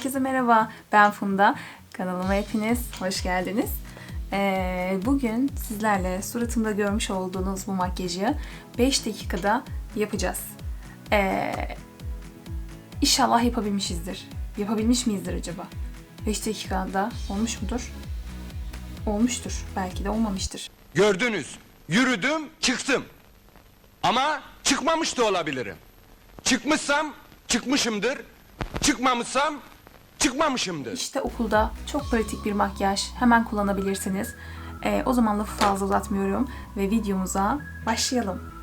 Herkese merhaba, ben Funda. Kanalıma hepiniz hoş geldiniz. Ee, bugün sizlerle suratımda görmüş olduğunuz bu makyajı 5 dakikada yapacağız. Ee, inşallah yapabilmişizdir. Yapabilmiş miyizdir acaba? 5 dakikada olmuş mudur? Olmuştur. Belki de olmamıştır. Gördünüz. Yürüdüm, çıktım. Ama çıkmamış da olabilirim. Çıkmışsam çıkmışımdır. Çıkmamışsam çıkmamışımdır. İşte okulda çok pratik bir makyaj. Hemen kullanabilirsiniz. Ee, o zaman lafı fazla uzatmıyorum ve videomuza başlayalım.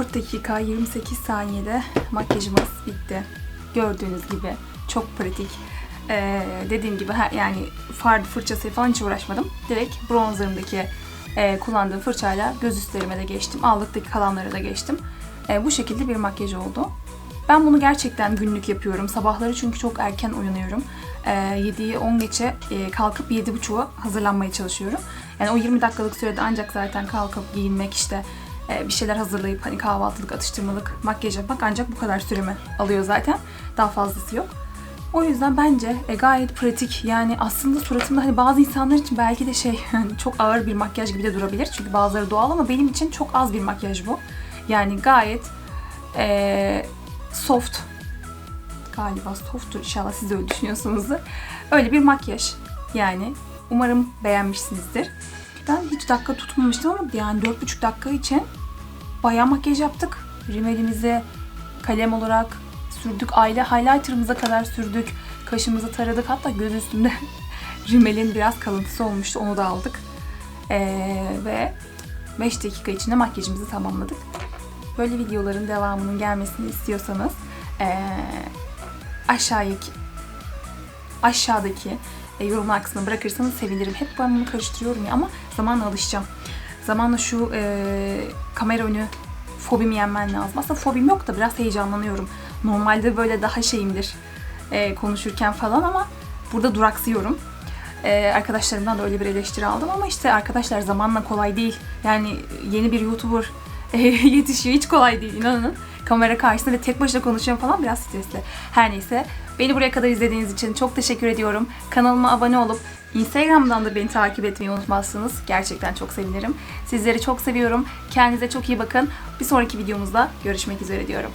4 dakika 28 saniyede makyajımız bitti. Gördüğünüz gibi çok pratik. Ee, dediğim gibi yani far fırçası falan hiç uğraşmadım. Direkt bronzerımdaki e, kullandığım fırçayla göz üstlerime de geçtim. Allıktaki kalanlara da geçtim. E, bu şekilde bir makyaj oldu. Ben bunu gerçekten günlük yapıyorum. Sabahları çünkü çok erken uyanıyorum. E, 7'yi 10 geçe e, kalkıp 7.30'a hazırlanmaya çalışıyorum. Yani o 20 dakikalık sürede ancak zaten kalkıp giyinmek işte bir şeyler hazırlayıp hani kahvaltılık, atıştırmalık, makyaj yapmak ancak bu kadar süremi alıyor zaten. Daha fazlası yok. O yüzden bence e, gayet pratik. Yani aslında suratımda hani bazı insanlar için belki de şey hani çok ağır bir makyaj gibi de durabilir. Çünkü bazıları doğal ama benim için çok az bir makyaj bu. Yani gayet e, soft galiba softtur inşallah siz de öyle düşünüyorsunuzdur. Öyle bir makyaj yani. Umarım beğenmişsinizdir. Ben hiç dakika tutmamıştım ama yani 4,5 dakika için bayağı makyaj yaptık. Rimelimizi kalem olarak sürdük. Aile highlighter'ımıza kadar sürdük. Kaşımızı taradık. Hatta göz üstünde rimelin biraz kalıntısı olmuştu. Onu da aldık. Ee, ve 5 dakika içinde makyajımızı tamamladık. Böyle videoların devamının gelmesini istiyorsanız ee, aşağıdaki aşağıdaki yorumlar kısmına bırakırsanız sevinirim. Hep ben bunu karıştırıyorum ya ama zamanla alışacağım. Zamanla şu e, kamera önü fobimi yenmen lazım. Aslında fobim yok da biraz heyecanlanıyorum. Normalde böyle daha şeyimdir e, konuşurken falan ama burada duraksıyorum. E, arkadaşlarımdan da öyle bir eleştiri aldım ama işte arkadaşlar zamanla kolay değil. Yani yeni bir YouTuber yetişiyor hiç kolay değil inanın. Kamera karşısında ve tek başına konuşuyorum falan biraz stresli. Her neyse beni buraya kadar izlediğiniz için çok teşekkür ediyorum. Kanalıma abone olup Instagram'dan da beni takip etmeyi unutmazsınız. Gerçekten çok sevinirim. Sizleri çok seviyorum. Kendinize çok iyi bakın. Bir sonraki videomuzda görüşmek üzere diyorum.